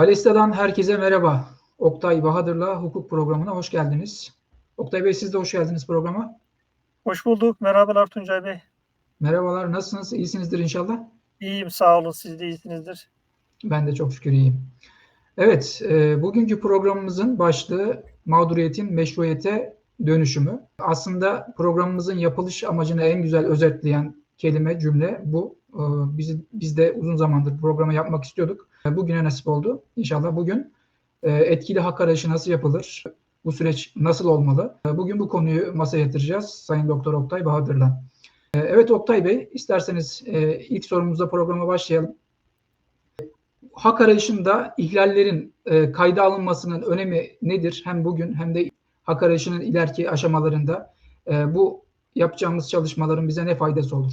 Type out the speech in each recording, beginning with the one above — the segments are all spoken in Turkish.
Alesta'dan herkese merhaba. Oktay Bahadır'la hukuk programına hoş geldiniz. Oktay Bey siz de hoş geldiniz programa. Hoş bulduk. Merhabalar Tuncay Bey. Merhabalar, nasılsınız? İyisinizdir inşallah. İyiyim, sağ olun. Siz de iyisinizdir. Ben de çok şükür iyiyim. Evet, e, bugünkü programımızın başlığı mağduriyetin meşruiyete dönüşümü. Aslında programımızın yapılış amacını en güzel özetleyen kelime, cümle bu. E, bizi, biz de uzun zamandır programı yapmak istiyorduk. E, bugüne nasip oldu. İnşallah bugün e, etkili hak arayışı nasıl yapılır? Bu süreç nasıl olmalı? E, bugün bu konuyu masaya yatıracağız Sayın Doktor Oktay Bahadır'la. Evet Oktay Bey, isterseniz ilk sorumuzla programa başlayalım hak arayışında ihlallerin kayda alınmasının önemi nedir? Hem bugün hem de hak arayışının ileriki aşamalarında bu yapacağımız çalışmaların bize ne faydası olur?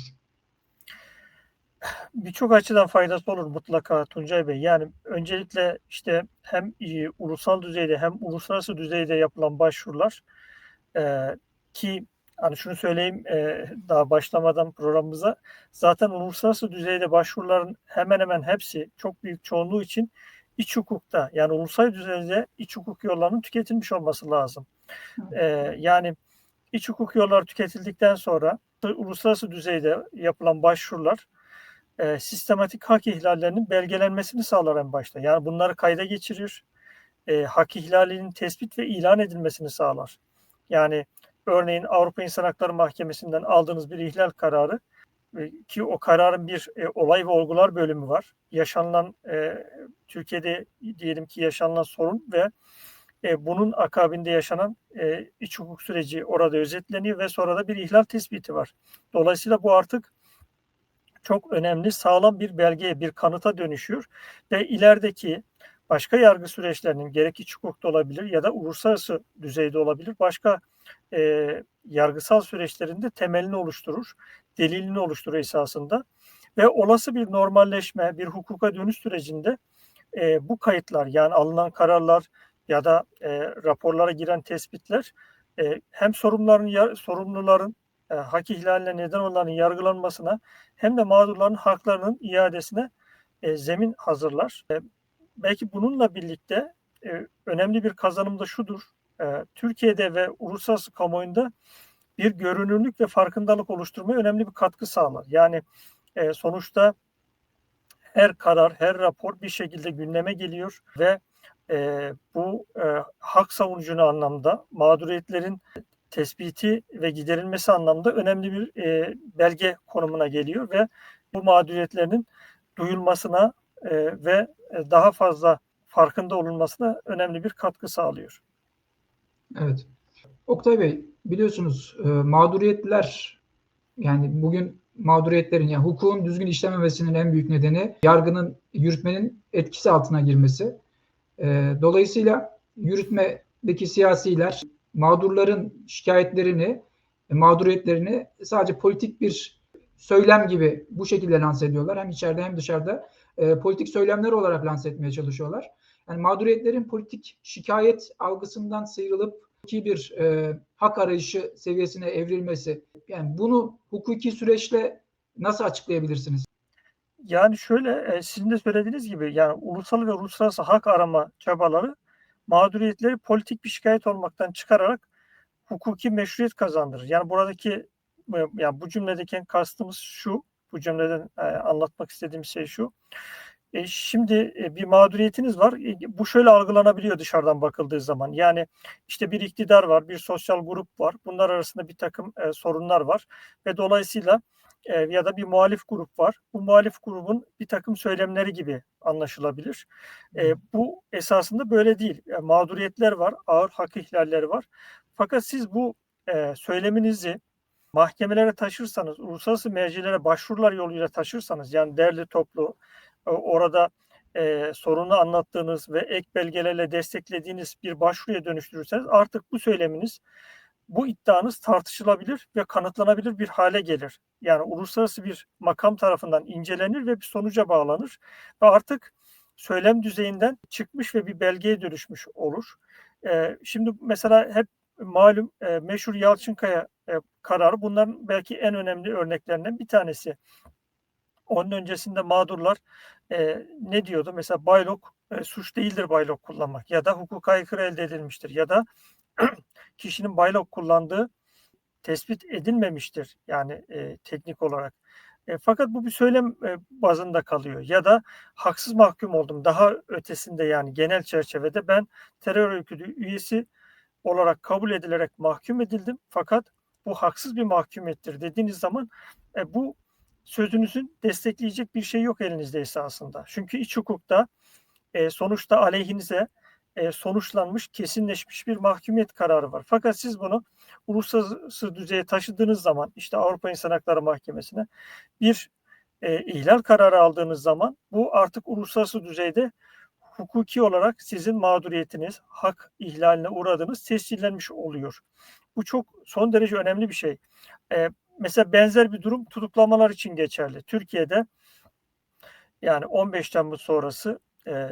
Birçok açıdan faydası olur mutlaka Tuncay Bey. Yani öncelikle işte hem e, ulusal düzeyde hem uluslararası düzeyde yapılan başvurular e, ki hani şunu söyleyeyim e, daha başlamadan programımıza zaten uluslararası düzeyde başvuruların hemen hemen hepsi çok büyük çoğunluğu için iç hukukta yani ulusal düzeyde iç hukuk yollarının tüketilmiş olması lazım. E, yani iç hukuk yolları tüketildikten sonra uluslararası düzeyde yapılan başvurular e, sistematik hak ihlallerinin belgelenmesini sağlar en başta. Yani bunları kayda geçirir. E, hak ihlalinin tespit ve ilan edilmesini sağlar. Yani örneğin Avrupa İnsan Hakları Mahkemesi'nden aldığınız bir ihlal kararı e, ki o kararın bir e, olay ve olgular bölümü var. Yaşanılan e, Türkiye'de diyelim ki yaşanılan sorun ve e, bunun akabinde yaşanan e, iç hukuk süreci orada özetleniyor ve sonra da bir ihlal tespiti var. Dolayısıyla bu artık çok önemli, sağlam bir belgeye, bir kanıta dönüşüyor ve ilerideki başka yargı süreçlerinin gerek iç hukukta olabilir ya da uluslararası düzeyde olabilir başka e, yargısal süreçlerinde temelini oluşturur, delilini oluşturur esasında ve olası bir normalleşme, bir hukuka dönüş sürecinde e, bu kayıtlar yani alınan kararlar ya da e, raporlara giren tespitler e, hem sorumluların sorumluların e, hak ihlaline neden olanların yargılanmasına hem de mağdurların haklarının iadesine e, zemin hazırlar. E, belki bununla birlikte e, önemli bir kazanım da şudur. E, Türkiye'de ve uluslararası kamuoyunda bir görünürlük ve farkındalık oluşturmaya önemli bir katkı sağlar. Yani e, sonuçta her karar, her rapor bir şekilde gündeme geliyor ve e, bu e, hak savunucunu anlamda mağduriyetlerin tespiti ve giderilmesi anlamda önemli bir e, belge konumuna geliyor ve bu mağduriyetlerin duyulmasına e, ve daha fazla farkında olunmasına önemli bir katkı sağlıyor. Evet. Oktay Bey biliyorsunuz e, mağduriyetler yani bugün mağduriyetlerin yani hukukun düzgün işlememesinin en büyük nedeni yargının yürütmenin etkisi altına girmesi. E, dolayısıyla yürütmedeki siyasiler mağdurların şikayetlerini, e, mağduriyetlerini sadece politik bir söylem gibi bu şekilde lanse ediyorlar. Hem içeride hem dışarıda e, politik söylemler olarak lanse etmeye çalışıyorlar. Yani mağduriyetlerin politik şikayet algısından sıyrılıp hukuki bir e, hak arayışı seviyesine evrilmesi. Yani bunu hukuki süreçle nasıl açıklayabilirsiniz? Yani şöyle e, sizin de söylediğiniz gibi yani ulusal ve uluslararası hak arama çabaları mağduriyetleri politik bir şikayet olmaktan çıkararak hukuki meşruiyet kazandırır. Yani buradaki yani bu cümledeki kastımız şu, bu cümleden e, anlatmak istediğim şey şu. E, şimdi e, bir mağduriyetiniz var. E, bu şöyle algılanabiliyor dışarıdan bakıldığı zaman. Yani işte bir iktidar var, bir sosyal grup var. Bunlar arasında bir takım e, sorunlar var ve dolayısıyla e, ya da bir muhalif grup var. Bu muhalif grubun bir takım söylemleri gibi anlaşılabilir. E, bu esasında böyle değil. E, mağduriyetler var, ağır hak ihlalleri var. Fakat siz bu e, söyleminizi mahkemelere taşırsanız, uluslararası mercilere başvurular yoluyla taşırsanız, yani derli toplu e, orada e, sorunu anlattığınız ve ek belgelerle desteklediğiniz bir başvuruya dönüştürürseniz artık bu söyleminiz bu iddianız tartışılabilir ve kanıtlanabilir bir hale gelir. Yani uluslararası bir makam tarafından incelenir ve bir sonuca bağlanır ve artık söylem düzeyinden çıkmış ve bir belgeye dönüşmüş olur. Ee, şimdi mesela hep malum e, meşhur Yalçınkaya e, kararı bunların belki en önemli örneklerinden bir tanesi. Onun öncesinde mağdurlar e, ne diyordu? Mesela Baylok e, suç değildir baylok kullanmak ya da hukuka aykırı elde edilmiştir ya da kişinin baylok kullandığı tespit edilmemiştir yani e, teknik olarak. E, fakat bu bir söylem e, bazında kalıyor ya da haksız mahkum oldum daha ötesinde yani genel çerçevede ben terör örgütü üyesi olarak kabul edilerek mahkum edildim fakat bu haksız bir mahkumiyettir dediğiniz zaman e, bu sözünüzün destekleyecek bir şey yok elinizde esasında. Çünkü iç hukukta e, sonuçta aleyhinize e, sonuçlanmış, kesinleşmiş bir mahkumiyet kararı var. Fakat siz bunu uluslararası düzeye taşıdığınız zaman işte Avrupa İnsan Hakları Mahkemesi'ne bir e, ihlal kararı aldığınız zaman bu artık uluslararası düzeyde hukuki olarak sizin mağduriyetiniz, hak ihlaline uğradığınız tescillenmiş oluyor. Bu çok son derece önemli bir şey. E, mesela benzer bir durum tutuklamalar için geçerli. Türkiye'de yani 15 Temmuz sonrası e,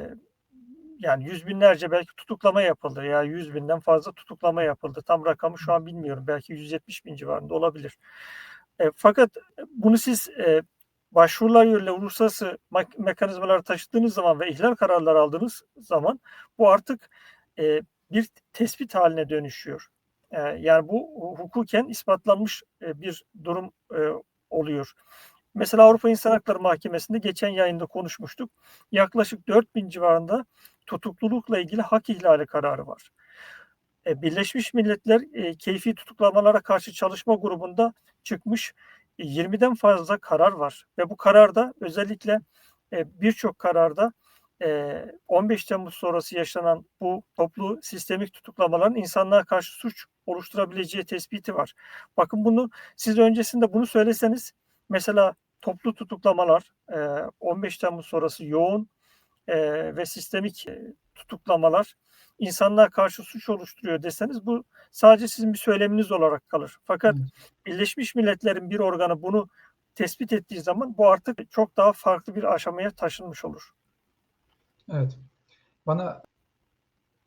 yani yüz binlerce belki tutuklama yapıldı ya yüz binden fazla tutuklama yapıldı. Tam rakamı şu an bilmiyorum. Belki 170 bin civarında olabilir. E, fakat bunu siz e, başvurular yönüyle uluslararası mekanizmalar taşıdığınız zaman ve ihlal kararları aldığınız zaman bu artık e, bir tespit haline dönüşüyor. E, yani bu hukuken ispatlanmış e, bir durum e, oluyor. Mesela Avrupa İnsan Hakları Mahkemesi'nde geçen yayında konuşmuştuk. Yaklaşık 4000 civarında tutuklulukla ilgili hak ihlali kararı var. E, Birleşmiş Milletler e, keyfi tutuklamalara karşı çalışma grubunda çıkmış 20'den e, fazla karar var ve bu kararda özellikle birçok kararda 15 e, Temmuz sonrası yaşanan bu toplu sistemik tutuklamaların insanlığa karşı suç oluşturabileceği tespiti var. Bakın bunu siz öncesinde bunu söyleseniz mesela toplu tutuklamalar 15 Temmuz sonrası yoğun ve sistemik tutuklamalar insanlığa karşı suç oluşturuyor deseniz bu sadece sizin bir söyleminiz olarak kalır. Fakat. Birleşmiş Milletler'in bir organı bunu tespit ettiği zaman bu artık çok daha farklı bir aşamaya taşınmış olur. Evet. Bana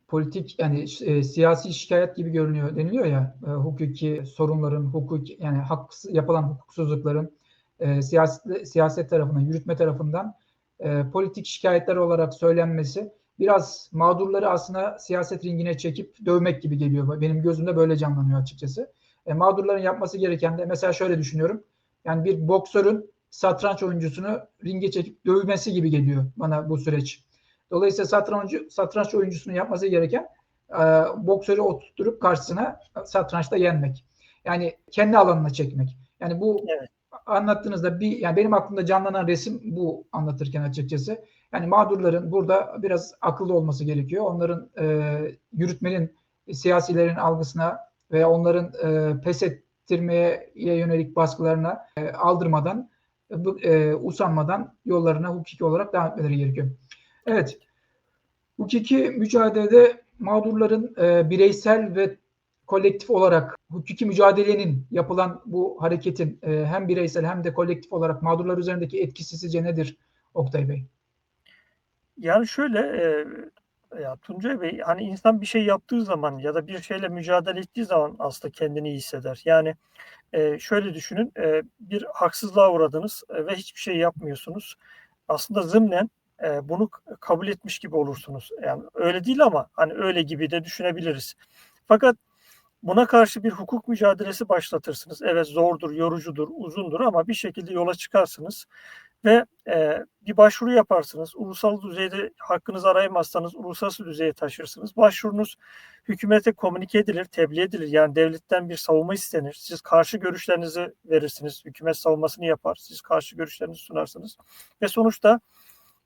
politik yani e, siyasi şikayet gibi görünüyor deniliyor ya e, hukuki sorunların hukuk yani hak yapılan hukuksuzlukların e, siyaset siyaset tarafından yürütme tarafından e, politik şikayetler olarak söylenmesi biraz mağdurları aslında siyaset ringine çekip dövmek gibi geliyor. Benim gözümde böyle canlanıyor açıkçası. E, mağdurların yapması gereken de mesela şöyle düşünüyorum. Yani bir boksörün satranç oyuncusunu ringe çekip dövmesi gibi geliyor bana bu süreç. Dolayısıyla satranç, satranç oyuncusunun yapması gereken e, boksörü oturtup karşısına satrançta yenmek. Yani kendi alanına çekmek. Yani bu evet. Anlattığınızda bir yani benim aklımda canlanan resim bu anlatırken açıkçası. Yani mağdurların burada biraz akıllı olması gerekiyor. Onların e, yürütmenin siyasilerin algısına veya onların e, pes ettirmeye yönelik baskılarına e, aldırmadan, e, usanmadan yollarına hukuki olarak devam etmeleri gerekiyor. Evet, hukuki mücadelede mağdurların e, bireysel ve kolektif olarak hukuki mücadelenin yapılan bu hareketin e, hem bireysel hem de kolektif olarak mağdurlar üzerindeki etkisi sizce nedir Oktay Bey? Yani şöyle e, ya Tuncay Bey hani insan bir şey yaptığı zaman ya da bir şeyle mücadele ettiği zaman aslında kendini iyi hisseder. Yani e, şöyle düşünün e, bir haksızlığa uğradınız e, ve hiçbir şey yapmıyorsunuz. Aslında zımnen e, bunu kabul etmiş gibi olursunuz. Yani öyle değil ama hani öyle gibi de düşünebiliriz. Fakat buna karşı bir hukuk mücadelesi başlatırsınız. Evet zordur, yorucudur, uzundur ama bir şekilde yola çıkarsınız ve e, bir başvuru yaparsınız. Ulusal düzeyde hakkınızı arayamazsanız uluslararası düzeye taşırsınız. Başvurunuz hükümete komünike edilir, tebliğ edilir. Yani devletten bir savunma istenir. Siz karşı görüşlerinizi verirsiniz. Hükümet savunmasını yapar. Siz karşı görüşlerinizi sunarsınız. Ve sonuçta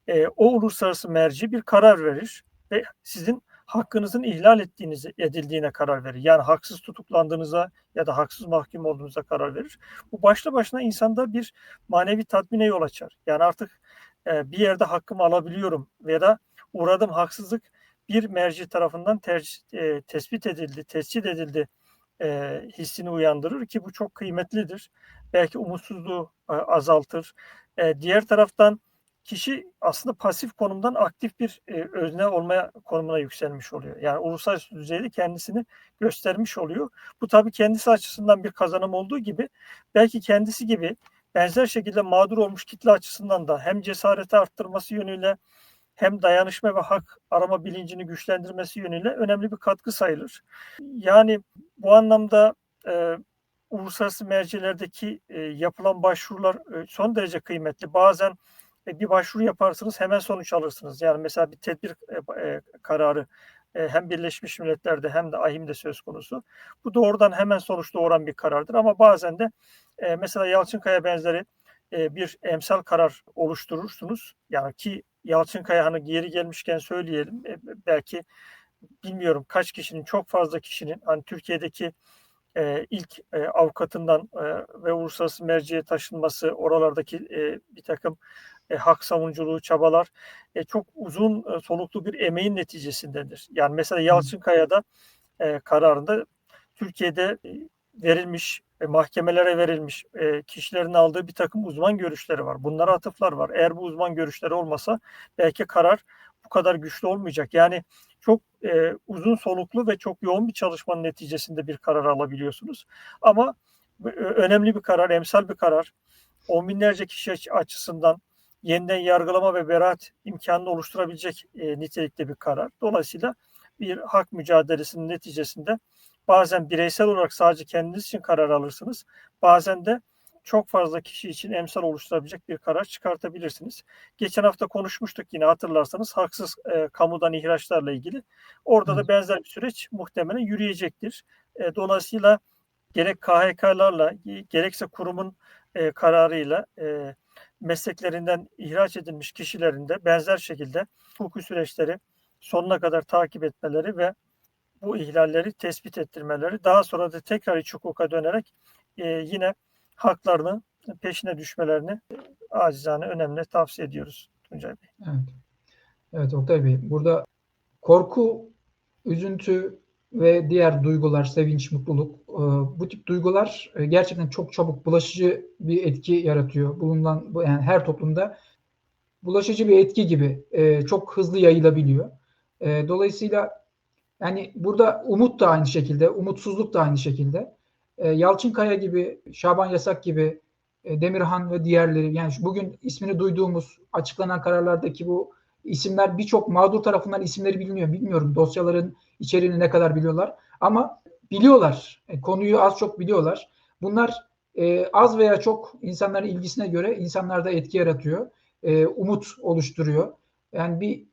e, o uluslararası merci bir karar verir ve sizin hakkınızın ihlal ettiğinizi edildiğine karar verir. Yani haksız tutuklandığınıza ya da haksız mahkum olduğunuza karar verir. Bu başlı başına insanda bir manevi tatmine yol açar. Yani artık e, bir yerde hakkımı alabiliyorum veya da uğradığım haksızlık bir merci tarafından ter, e, tespit edildi, tescil edildi e, hissini uyandırır ki bu çok kıymetlidir. Belki umutsuzluğu e, azaltır. E, diğer taraftan kişi aslında pasif konumdan aktif bir e, özne olmaya konumuna yükselmiş oluyor. Yani uluslararası düzeyde kendisini göstermiş oluyor. Bu tabii kendisi açısından bir kazanım olduğu gibi belki kendisi gibi benzer şekilde mağdur olmuş kitle açısından da hem cesareti arttırması yönüyle hem dayanışma ve hak arama bilincini güçlendirmesi yönüyle önemli bir katkı sayılır. Yani bu anlamda e, uluslararası mercilerdeki e, yapılan başvurular e, son derece kıymetli. Bazen bir başvuru yaparsınız hemen sonuç alırsınız. Yani mesela bir tedbir e, e, kararı e, hem Birleşmiş Milletler'de hem de AHİM'de söz konusu. Bu doğrudan hemen sonuç doğuran bir karardır ama bazen de e, mesela Yalçınkaya benzeri e, bir emsal karar oluşturursunuz. Yani ki Yalçınkaya hani geri gelmişken söyleyelim. E, belki bilmiyorum kaç kişinin çok fazla kişinin hani Türkiye'deki e, ilk e, avukatından e, ve uluslararası merciye taşınması oralardaki e, bir takım e, hak savunuculuğu çabalar e, çok uzun e, soluklu bir emeğin neticesindedir. Yani mesela Yalçınkaya'da e, kararında Türkiye'de e, verilmiş e, mahkemelere verilmiş e, kişilerin aldığı bir takım uzman görüşleri var. Bunlara atıflar var. Eğer bu uzman görüşleri olmasa belki karar bu kadar güçlü olmayacak. Yani çok e, uzun soluklu ve çok yoğun bir çalışmanın neticesinde bir karar alabiliyorsunuz. Ama e, önemli bir karar, emsal bir karar. On binlerce kişi açısından yeniden yargılama ve beraat imkanını oluşturabilecek e, nitelikte bir karar. Dolayısıyla bir hak mücadelesinin neticesinde bazen bireysel olarak sadece kendiniz için karar alırsınız. Bazen de çok fazla kişi için emsal oluşturabilecek bir karar çıkartabilirsiniz. Geçen hafta konuşmuştuk yine hatırlarsanız haksız e, kamudan ihraçlarla ilgili. Orada da benzer bir süreç muhtemelen yürüyecektir. E, dolayısıyla gerek KHK'larla gerekse kurumun e, kararıyla e, mesleklerinden ihraç edilmiş kişilerin de benzer şekilde hukuki süreçleri sonuna kadar takip etmeleri ve bu ihlalleri tespit ettirmeleri daha sonra da tekrar iç hukuka dönerek e, yine haklarını peşine düşmelerini e, acizane önemli tavsiye ediyoruz Tuncay Bey. Evet. Evet Oktay Bey. Burada korku, üzüntü ve diğer duygular, sevinç, mutluluk e, bu tip duygular e, gerçekten çok çabuk bulaşıcı bir etki yaratıyor. Bulunan yani her toplumda bulaşıcı bir etki gibi çok hızlı yayılabiliyor. Dolayısıyla yani burada umut da aynı şekilde, umutsuzluk da aynı şekilde. E, Yalçın Kaya gibi, Şaban Yasak gibi, e, Demirhan ve diğerleri yani bugün ismini duyduğumuz açıklanan kararlardaki bu isimler birçok mağdur tarafından isimleri biliniyor. Bilmiyorum dosyaların içeriğini ne kadar biliyorlar ama biliyorlar. E, konuyu az çok biliyorlar. Bunlar e, az veya çok insanların ilgisine göre insanlarda etki yaratıyor. E, umut oluşturuyor. Yani bir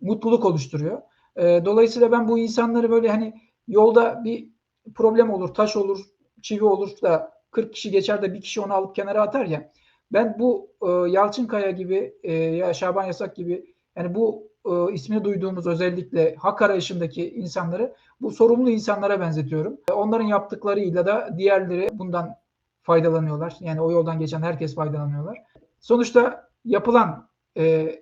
mutluluk oluşturuyor. E, dolayısıyla ben bu insanları böyle hani yolda bir problem olur, taş olur, çivi olur da 40 kişi geçer de bir kişi onu alıp kenara atar ya. Ben bu e, Yalçınkaya gibi e, ya Şaban Yasak gibi yani bu e, ismini duyduğumuz özellikle hak arayışındaki insanları bu sorumlu insanlara benzetiyorum. Onların yaptıklarıyla da diğerleri bundan faydalanıyorlar. Yani o yoldan geçen herkes faydalanıyorlar. Sonuçta yapılan e,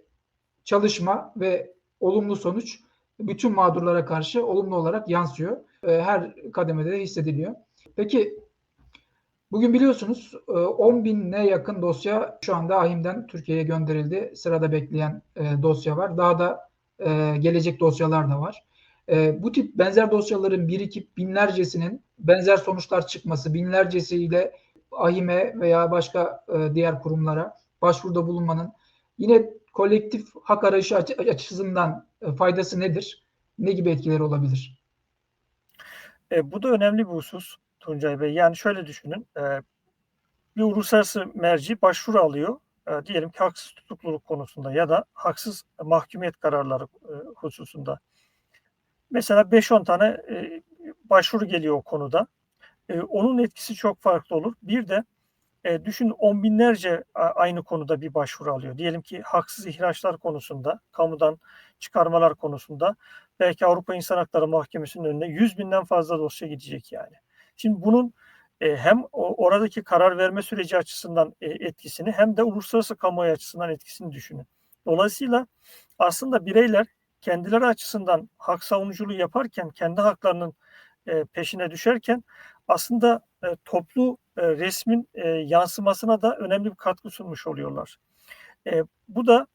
çalışma ve olumlu sonuç bütün mağdurlara karşı olumlu olarak yansıyor. E, her kademede de hissediliyor. Peki bugün biliyorsunuz 10 e, bin'e yakın dosya şu anda AHİM'den Türkiye'ye gönderildi. Sırada bekleyen e, dosya var. Daha da e, gelecek dosyalar da var. Bu tip benzer dosyaların birikip binlercesinin benzer sonuçlar çıkması, binlercesiyle AHİM'e veya başka diğer kurumlara başvuruda bulunmanın yine kolektif hak arayışı açısından faydası nedir? Ne gibi etkileri olabilir? E, bu da önemli bir husus. Tuncay Bey. Yani şöyle düşünün. E, bir uluslararası merci başvuru alıyor. E, diyelim ki haksız tutukluluk konusunda ya da haksız mahkumiyet kararları e, hususunda. Mesela 5-10 tane e, başvuru geliyor o konuda. E, onun etkisi çok farklı olur. Bir de e, düşün on binlerce aynı konuda bir başvuru alıyor. Diyelim ki haksız ihraçlar konusunda, kamudan çıkarmalar konusunda belki Avrupa İnsan Hakları Mahkemesi'nin önüne 100 binden fazla dosya gidecek yani. Şimdi bunun e, hem oradaki karar verme süreci açısından e, etkisini hem de uluslararası kamuoyu açısından etkisini düşünün. Dolayısıyla aslında bireyler kendileri açısından hak savunuculuğu yaparken kendi haklarının e, peşine düşerken aslında toplu resmin yansımasına da önemli bir katkı sunmuş oluyorlar. Bu da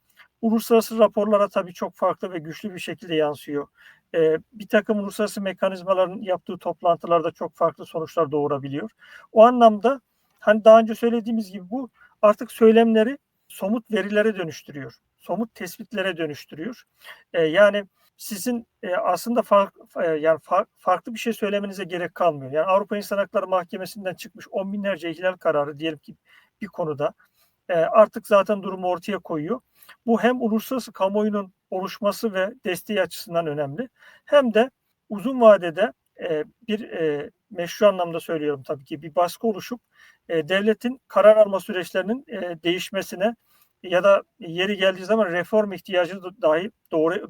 uluslararası raporlara tabii çok farklı ve güçlü bir şekilde yansıyor e, bir takım uluslararası mekanizmaların yaptığı toplantılarda çok farklı sonuçlar doğurabiliyor. O anlamda hani daha önce söylediğimiz gibi bu artık söylemleri somut verilere dönüştürüyor. somut tespitlere dönüştürüyor. E, yani sizin e, aslında fark, e, yani fark, farklı bir şey söylemenize gerek kalmıyor. Yani Avrupa İnsan Hakları Mahkemesi'nden çıkmış on binlerce ihlal kararı diyelim ki bir konuda e, artık zaten durumu ortaya koyuyor. Bu hem uluslararası kamuoyunun oluşması ve desteği açısından önemli. Hem de uzun vadede e, bir e, meşru anlamda söylüyorum tabii ki bir baskı oluşup e, devletin karar alma süreçlerinin e, değişmesine ya da yeri geldiği zaman reform ihtiyacı dahi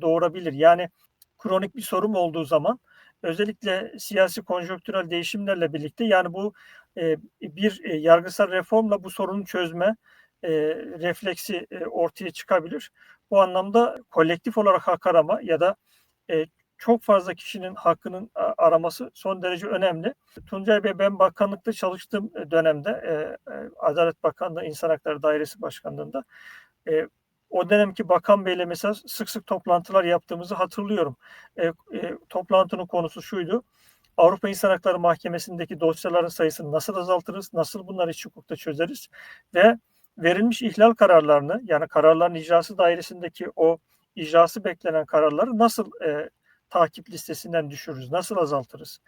doğurabilir. Yani kronik bir sorun olduğu zaman özellikle siyasi konjonktürel değişimlerle birlikte yani bu bir yargısal reformla bu sorunu çözme e, refleksi e, ortaya çıkabilir. Bu anlamda kolektif olarak hak arama ya da e, çok fazla kişinin hakkının araması son derece önemli. Tuncay Bey ben bakanlıkta çalıştığım dönemde e, e, Adalet Bakanlığı İnsan Hakları Dairesi Başkanlığında e, o dönemki bakan beyle mesela sık sık toplantılar yaptığımızı hatırlıyorum. E, e, toplantının konusu şuydu. Avrupa İnsan Hakları Mahkemesi'ndeki dosyaların sayısını nasıl azaltırız, nasıl bunları iç hukukta çözeriz ve verilmiş ihlal kararlarını yani kararların icrası dairesindeki o icrası beklenen kararları nasıl e, takip listesinden düşürürüz, nasıl azaltırız?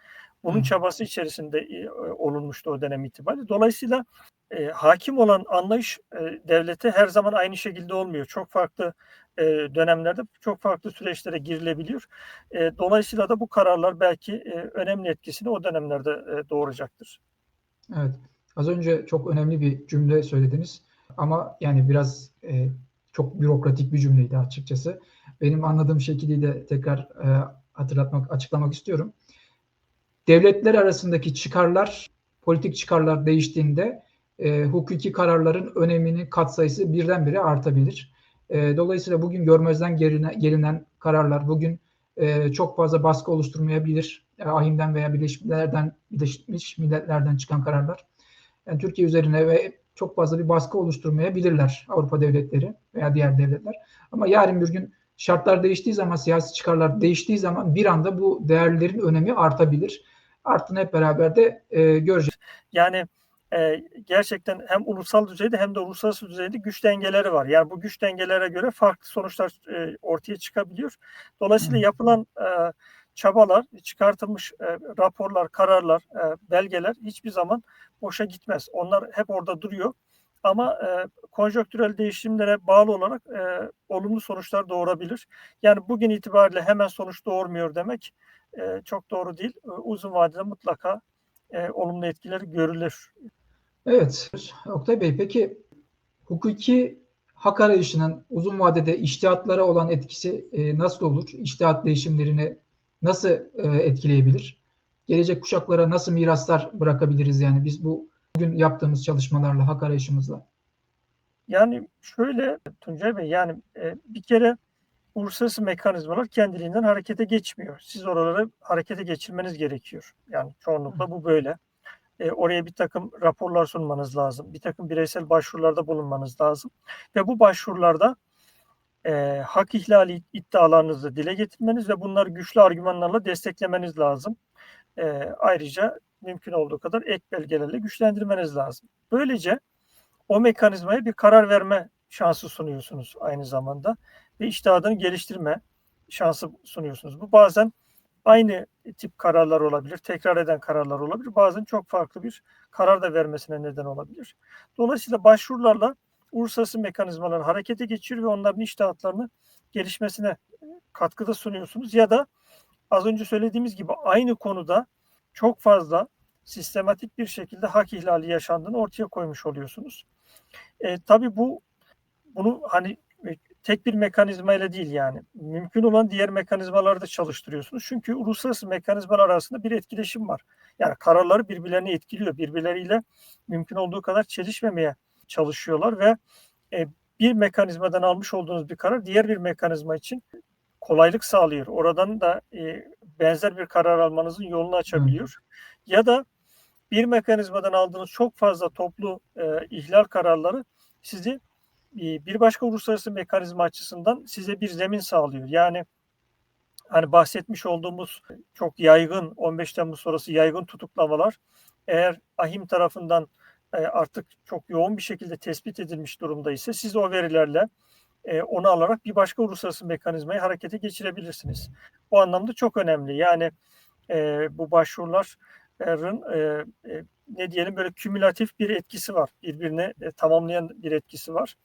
Bunun çabası içerisinde e, olunmuştu o dönem itibariyle. Dolayısıyla e, hakim olan anlayış e, devlete her zaman aynı şekilde olmuyor. Çok farklı e, dönemlerde çok farklı süreçlere girilebiliyor. E, dolayısıyla da bu kararlar belki e, önemli etkisini o dönemlerde e, doğuracaktır. Evet. Az önce çok önemli bir cümle söylediniz. Ama yani biraz e, çok bürokratik bir cümleydi açıkçası. Benim anladığım şekilde de tekrar e, hatırlatmak, açıklamak istiyorum. Devletler arasındaki çıkarlar, politik çıkarlar değiştiğinde e, hukuki kararların öneminin katsayısı birdenbire artabilir. E, dolayısıyla bugün görmezden gelinen, gelinen kararlar bugün e, çok fazla baskı oluşturmayabilir. E, ahimden veya Birleşmiş Milletler'den, Birleşmiş Milletler'den çıkan kararlar. Yani Türkiye üzerine ve çok fazla bir baskı oluşturmayabilirler Avrupa devletleri veya diğer devletler. Ama yarın bir gün şartlar değiştiği zaman, siyasi çıkarlar değiştiği zaman bir anda bu değerlerin önemi artabilir. Arttığını hep beraber de e, göreceğiz. Yani e, gerçekten hem ulusal düzeyde hem de uluslararası düzeyde güç dengeleri var. Yani bu güç dengelere göre farklı sonuçlar e, ortaya çıkabiliyor. Dolayısıyla yapılan e, çabalar, çıkartılmış e, raporlar, kararlar, e, belgeler hiçbir zaman boşa gitmez. Onlar hep orada duruyor. Ama e, konjonktürel değişimlere bağlı olarak e, olumlu sonuçlar doğurabilir. Yani bugün itibariyle hemen sonuç doğurmuyor demek e, çok doğru değil. E, uzun vadede mutlaka e, olumlu etkileri görülür. Evet, Oktay Bey peki hukuki hak arayışının uzun vadede iştihatlara olan etkisi e, nasıl olur? İştihat değişimlerini nasıl e, etkileyebilir? Gelecek kuşaklara nasıl miraslar bırakabiliriz yani biz bu bugün yaptığımız çalışmalarla, hak arayışımızla? Yani şöyle Tuncay Bey yani e, bir kere uluslararası mekanizmalar kendiliğinden harekete geçmiyor. Siz oraları harekete geçirmeniz gerekiyor. Yani çoğunlukla bu böyle. E, oraya bir takım raporlar sunmanız lazım. Bir takım bireysel başvurularda bulunmanız lazım. Ve bu başvurularda e, hak ihlali iddialarınızı dile getirmeniz ve bunları güçlü argümanlarla desteklemeniz lazım. E, ayrıca mümkün olduğu kadar ek belgelerle güçlendirmeniz lazım. Böylece o mekanizmaya bir karar verme şansı sunuyorsunuz aynı zamanda ve iştihadını geliştirme şansı sunuyorsunuz. Bu bazen aynı tip kararlar olabilir, tekrar eden kararlar olabilir. Bazen çok farklı bir karar da vermesine neden olabilir. Dolayısıyla başvurularla uluslararası mekanizmalar harekete geçiyor ve onların iştahatlarını gelişmesine katkıda sunuyorsunuz. Ya da az önce söylediğimiz gibi aynı konuda çok fazla sistematik bir şekilde hak ihlali yaşandığını ortaya koymuş oluyorsunuz. E, tabii bu bunu hani e, tek bir mekanizma ile değil yani. Mümkün olan diğer mekanizmaları da çalıştırıyorsunuz. Çünkü uluslararası mekanizmalar arasında bir etkileşim var. Yani kararları birbirlerini etkiliyor. Birbirleriyle mümkün olduğu kadar çelişmemeye çalışıyorlar ve e, bir mekanizmadan almış olduğunuz bir karar diğer bir mekanizma için kolaylık sağlıyor. Oradan da e, benzer bir karar almanızın yolunu açabiliyor. Hı. Ya da bir mekanizmadan aldığınız çok fazla toplu e, ihlal kararları sizi e, bir başka uluslararası mekanizma açısından size bir zemin sağlıyor. Yani hani bahsetmiş olduğumuz çok yaygın 15 Temmuz sonrası yaygın tutuklamalar eğer ahim tarafından artık çok yoğun bir şekilde tespit edilmiş durumda ise siz o verilerle e, onu alarak bir başka uluslararası mekanizmayı harekete geçirebilirsiniz. Bu anlamda çok önemli. Yani e, bu başvuruların e, e, ne diyelim böyle kümülatif bir etkisi var. Birbirini e, tamamlayan bir etkisi var.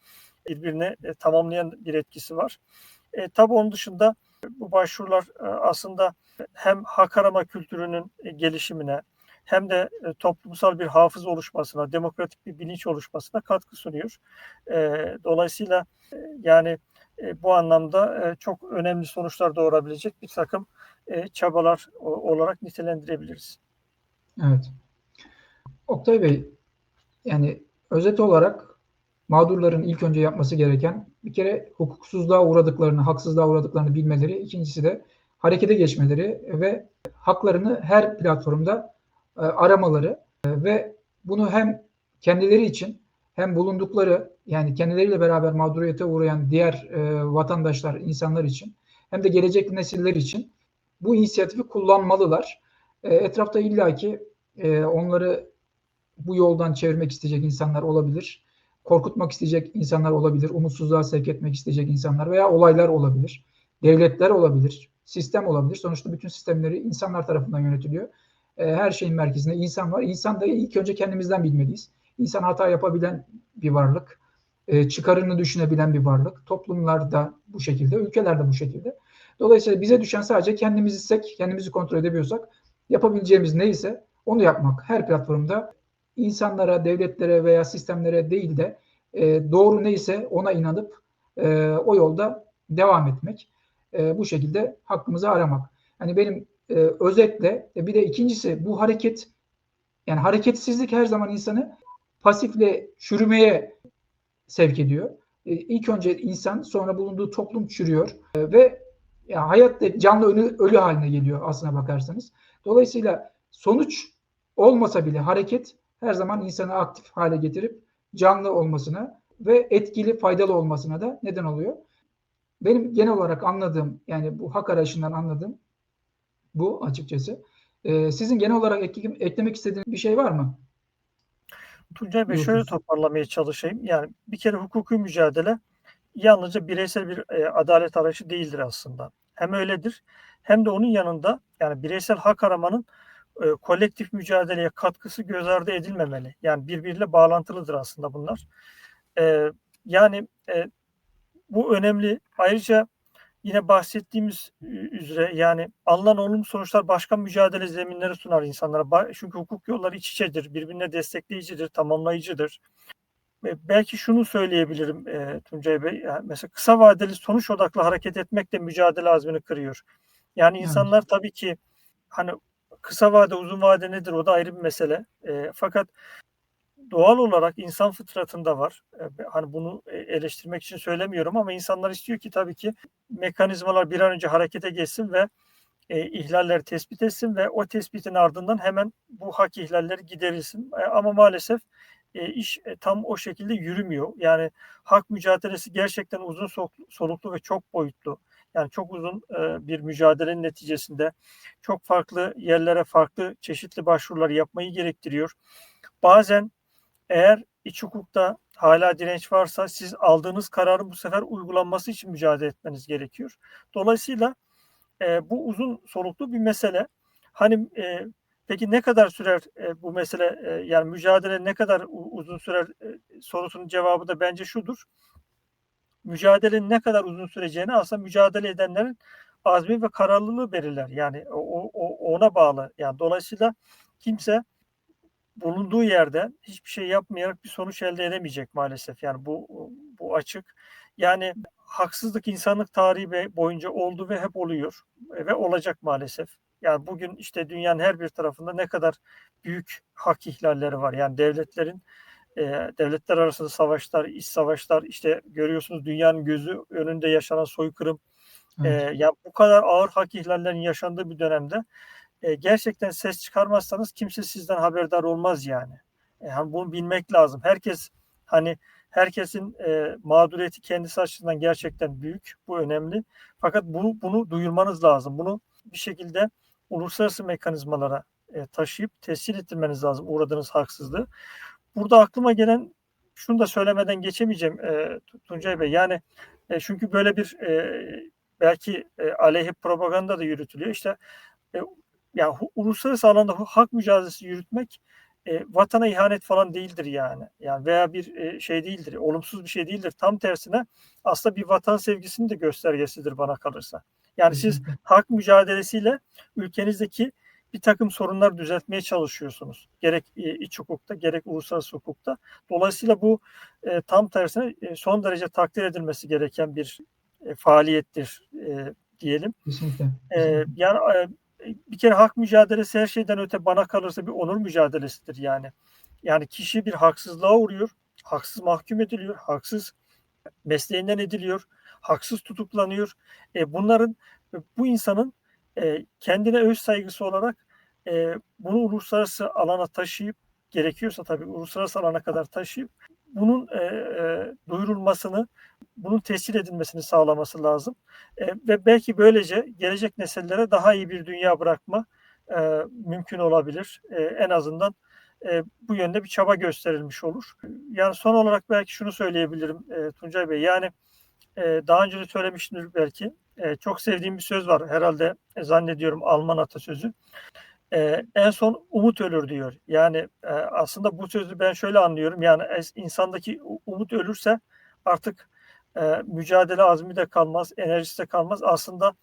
Birbirini e, tamamlayan bir etkisi var. E, tabii onun dışında bu başvurular e, aslında hem hak arama kültürünün e, gelişimine hem de e, toplumsal bir hafız oluşmasına, demokratik bir bilinç oluşmasına katkı sunuyor. E, dolayısıyla e, yani bu anlamda çok önemli sonuçlar doğurabilecek bir takım çabalar olarak nitelendirebiliriz. Evet. Oktay Bey, yani özet olarak mağdurların ilk önce yapması gereken bir kere hukuksuzluğa uğradıklarını, haksızlığa uğradıklarını bilmeleri, ikincisi de harekete geçmeleri ve haklarını her platformda aramaları e, ve bunu hem kendileri için hem bulundukları yani kendileriyle beraber mağduriyete uğrayan diğer e, vatandaşlar, insanlar için hem de gelecek nesiller için bu inisiyatifi kullanmalılar. E, etrafta illaki e, onları bu yoldan çevirmek isteyecek insanlar olabilir. Korkutmak isteyecek insanlar olabilir. Umutsuzluğa sevk etmek isteyecek insanlar veya olaylar olabilir. Devletler olabilir. Sistem olabilir. Sonuçta bütün sistemleri insanlar tarafından yönetiliyor. E, her şeyin merkezinde insan var. İnsan da ilk önce kendimizden bilmeliyiz. İnsan hata yapabilen bir varlık. E, çıkarını düşünebilen bir varlık. Toplumlarda bu şekilde, ülkelerde bu şekilde. Dolayısıyla bize düşen sadece kendimiz istek, kendimizi kontrol edebiliyorsak yapabileceğimiz neyse onu yapmak. Her platformda insanlara, devletlere veya sistemlere değil de e, doğru neyse ona inanıp o yolda devam etmek. Bu şekilde hakkımızı aramak. Yani benim e, özetle e, bir de ikincisi bu hareket yani hareketsizlik her zaman insanı pasifle çürümeye sevk ediyor. E, ilk önce insan sonra bulunduğu toplum çürüyor e, ve ya hayat da canlı ölü, ölü haline geliyor aslına bakarsanız. Dolayısıyla sonuç olmasa bile hareket her zaman insanı aktif hale getirip canlı olmasına ve etkili, faydalı olmasına da neden oluyor. Benim genel olarak anladığım yani bu hak arayışından anladığım bu açıkçası. Ee, sizin genel olarak ek- eklemek istediğiniz bir şey var mı? Tuncay Bey şöyle toparlamaya çalışayım. Yani bir kere hukuki mücadele yalnızca bireysel bir e, adalet arayışı değildir aslında. Hem öyledir hem de onun yanında yani bireysel hak aramanın e, kolektif mücadeleye katkısı göz ardı edilmemeli. Yani birbiriyle bağlantılıdır aslında bunlar. E, yani e, bu önemli. Ayrıca yine bahsettiğimiz üzere yani alınan olumlu sonuçlar başka mücadele zeminleri sunar insanlara. Çünkü hukuk yolları iç içedir, birbirine destekleyicidir, tamamlayıcıdır. Belki şunu söyleyebilirim e, Tuncay Bey. Yani mesela kısa vadeli sonuç odaklı hareket etmek de mücadele azmini kırıyor. Yani insanlar evet. tabii ki hani kısa vade uzun vade nedir o da ayrı bir mesele. E, fakat doğal olarak insan fıtratında var. E, hani bunu eleştirmek için söylemiyorum ama insanlar istiyor ki tabii ki mekanizmalar bir an önce harekete geçsin ve e, ihlalleri tespit etsin ve o tespitin ardından hemen bu hak ihlalleri giderilsin. E, ama maalesef e, iş e, tam o şekilde yürümüyor. Yani hak mücadelesi gerçekten uzun soluklu ve çok boyutlu. Yani çok uzun e, bir mücadelenin neticesinde çok farklı yerlere farklı çeşitli başvurular yapmayı gerektiriyor. Bazen eğer iç hukukta hala direnç varsa siz aldığınız kararın bu sefer uygulanması için mücadele etmeniz gerekiyor. Dolayısıyla e, bu uzun soluklu bir mesele. Hani e, peki ne kadar sürer e, bu mesele e, yani mücadele ne kadar uzun sürer e, sorusunun cevabı da bence şudur. Mücadelenin ne kadar uzun süreceğini aslında mücadele edenlerin azmi ve kararlılığı belirler. Yani o, o ona bağlı. Yani dolayısıyla kimse bulunduğu yerde hiçbir şey yapmayarak bir sonuç elde edemeyecek maalesef. Yani bu bu açık. Yani haksızlık insanlık tarihi boyunca oldu ve hep oluyor ve olacak maalesef. Yani bugün işte dünyanın her bir tarafında ne kadar büyük hak ihlalleri var. Yani devletlerin e, devletler arasında savaşlar, iç savaşlar işte görüyorsunuz dünyanın gözü önünde yaşanan soykırım. Evet. E, ya bu kadar ağır hak ihlallerinin yaşandığı bir dönemde e, gerçekten ses çıkarmazsanız kimse sizden haberdar olmaz yani. E, yani bunu bilmek lazım. Herkes hani herkesin e, mağduriyeti kendisi açısından gerçekten büyük. Bu önemli. Fakat bunu bunu duyurmanız lazım. Bunu bir şekilde uluslararası mekanizmalara e, taşıyıp tescil ettirmeniz lazım uğradığınız haksızlığı. Burada aklıma gelen şunu da söylemeden geçemeyeceğim e, Tuncay Bey. Yani E, çünkü böyle bir e, belki e, aleyhe propaganda da yürütülüyor. İşte ya uluslararası alanda hak mücadelesi yürütmek e, vatana ihanet falan değildir yani. Yani veya bir e, şey değildir, olumsuz bir şey değildir. Tam tersine aslında bir vatan sevgisinin de göstergesidir bana kalırsa. Yani siz hak mücadelesiyle ülkenizdeki bir takım sorunlar düzeltmeye çalışıyorsunuz. Gerek e, iç hukukta gerek uluslararası hukukta. Dolayısıyla bu e, tam tersine e, son derece takdir edilmesi gereken bir e, faaliyettir e, diyelim. Kesinlikle. E, yani e, bir kere hak mücadelesi her şeyden öte bana kalırsa bir onur mücadelesidir yani. Yani kişi bir haksızlığa uğruyor, haksız mahkum ediliyor, haksız mesleğinden ediliyor, haksız tutuklanıyor. E, bunların bu insanın e, kendine öz saygısı olarak e, bunu uluslararası alana taşıyıp gerekiyorsa tabii uluslararası alana kadar taşıyıp bunun e, e, duyurulmasını, bunun tescil edilmesini sağlaması lazım. E, ve belki böylece gelecek nesillere daha iyi bir dünya bırakma e, mümkün olabilir. E, en azından e, bu yönde bir çaba gösterilmiş olur. Yani son olarak belki şunu söyleyebilirim e, Tuncay Bey. Yani e, daha önce de söylemiştimdir belki. E, çok sevdiğim bir söz var. Herhalde e, zannediyorum Alman atasözü. E, en son umut ölür diyor. Yani e, aslında bu sözü ben şöyle anlıyorum. Yani insandaki umut ölürse artık e, mücadele azmi de kalmaz, enerjisi de kalmaz. Aslında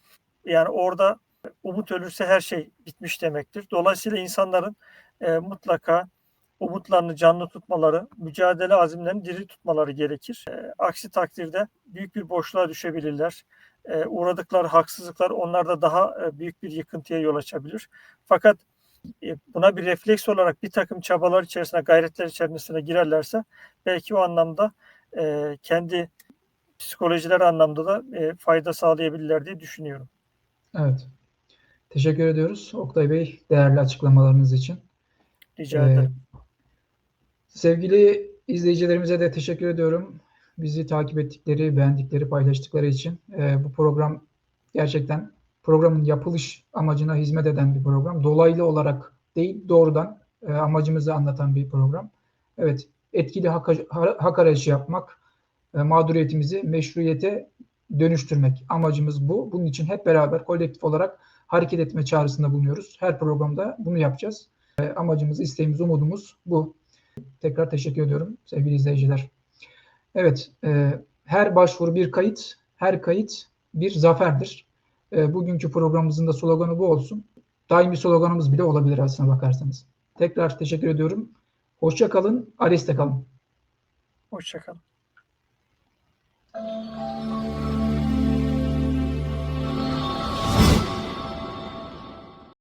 yani orada umut ölürse her şey bitmiş demektir. Dolayısıyla insanların e, mutlaka umutlarını canlı tutmaları, mücadele azimlerini diri tutmaları gerekir. E, aksi takdirde büyük bir boşluğa düşebilirler. E, uğradıkları haksızlıklar onlarda daha e, büyük bir yıkıntıya yol açabilir. Fakat e, buna bir refleks olarak bir takım çabalar içerisine, gayretler içerisine girerlerse belki o anlamda e, kendi psikolojileri anlamda da e, fayda sağlayabilirler diye düşünüyorum. Evet. Teşekkür ediyoruz Oktay Bey değerli açıklamalarınız için. Rica Ee, ederim. Sevgili izleyicilerimize de teşekkür ediyorum. Bizi takip ettikleri, beğendikleri, paylaştıkları için. Ee, bu program gerçekten programın yapılış amacına hizmet eden bir program. Dolaylı olarak değil, doğrudan e, amacımızı anlatan bir program. Evet, etkili hak, hak arayışı yapmak, mağduriyetimizi meşruiyete dönüştürmek. Amacımız bu. Bunun için hep beraber kolektif olarak hareket etme çağrısında bulunuyoruz. Her programda bunu yapacağız. E, amacımız, isteğimiz, umudumuz bu. Tekrar teşekkür ediyorum sevgili izleyiciler. Evet, e, her başvuru bir kayıt, her kayıt bir zaferdir. E, bugünkü programımızın da sloganı bu olsun. Daimi sloganımız bile olabilir aslına bakarsanız. Tekrar teşekkür ediyorum. Hoşça kalın, Ares'te kalın. Thank you.